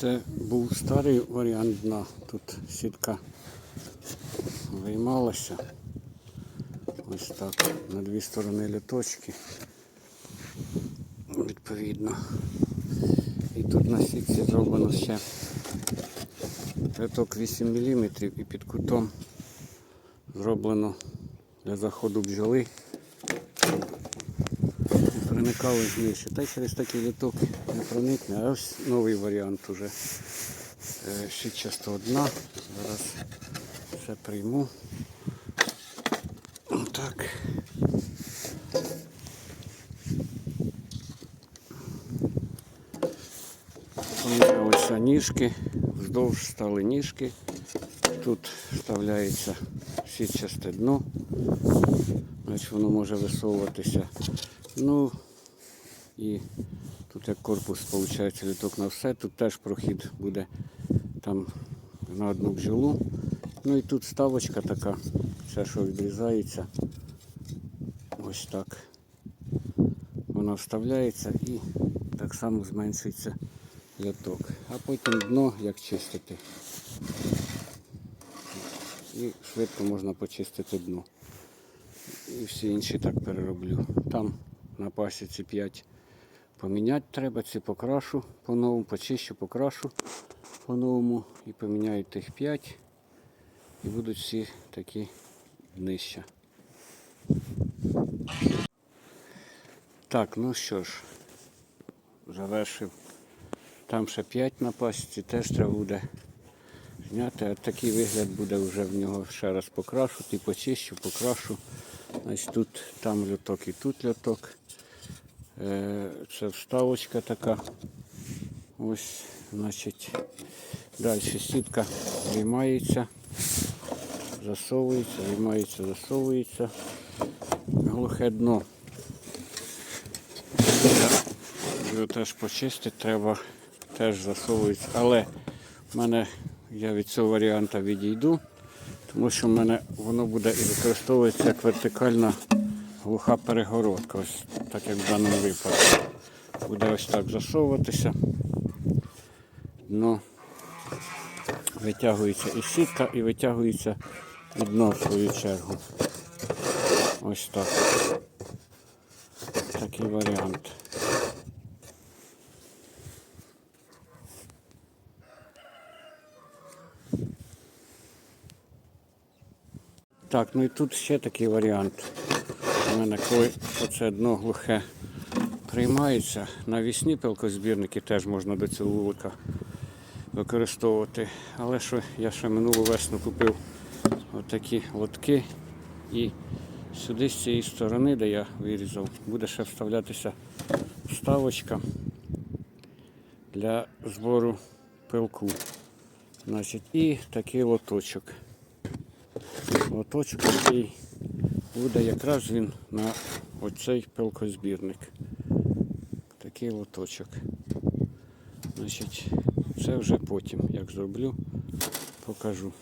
Це був старий варіант дна. Тут сітка виймалася. Ось так. На дві сторони літочки. Відповідно. І тут на сітці зроблено ще литок 8 мм і під кутом зроблено для заходу бджоли. Проникали знижче. Та через такий літок не проникне. А ось новий варіант уже е, щитчастого дна. Зараз все прийму. Отак. Помінялися ніжки, вздовж стали ніжки. Тут вставляється сітчасте дно. Значить воно може висовуватися. Ну і тут як корпус виходить літок на все. Тут теж прохід буде там на одну бджолу. Ну і тут ставочка така, все, що відрізається. Ось так. Вона вставляється і так само зменшується ляток. А потім дно як чистити. І швидко можна почистити дно. І всі інші так перероблю. Там на пасіці 5 поміняти треба, ці покрашу по-новому, почищу, покрашу по-новому і поміняю тих 5 і будуть всі такі днища. Так, ну що ж, завершив. Там ще 5 на пасіці, теж треба буде зняти. А такий вигляд буде вже в нього ще раз покрашу, і почищу, покрашу. Значить, тут там льоток і тут льоток. Е, Це вставочка така. Ось, значить, далі сітка виймається, засовується, виймається, засовується. Глухе дно. Його теж почистити треба, теж засовується. Але в мене я від цього варіанта відійду, тому що в мене воно буде і використовується як вертикальна глуха перегородка. Ось так як в даному випадку. Буде ось так засовуватися. Дно витягується і сітка, і витягується і дно в свою чергу. Ось так. Такий варіант. Так, ну і тут ще такий варіант. У мене коли оце дно глухе приймається, навісні пилкозбірники теж можна до цього вулика використовувати. Але що я ще минулу весну купив отакі лотки і сюди з цієї сторони, де я вирізав, буде ще вставлятися вставочка для збору пилку. Значить, і такий лоточок. Лоточок який буде якраз він на оцей пилкозбірник. Такий лоточок. Значить, Це вже потім, як зроблю, покажу.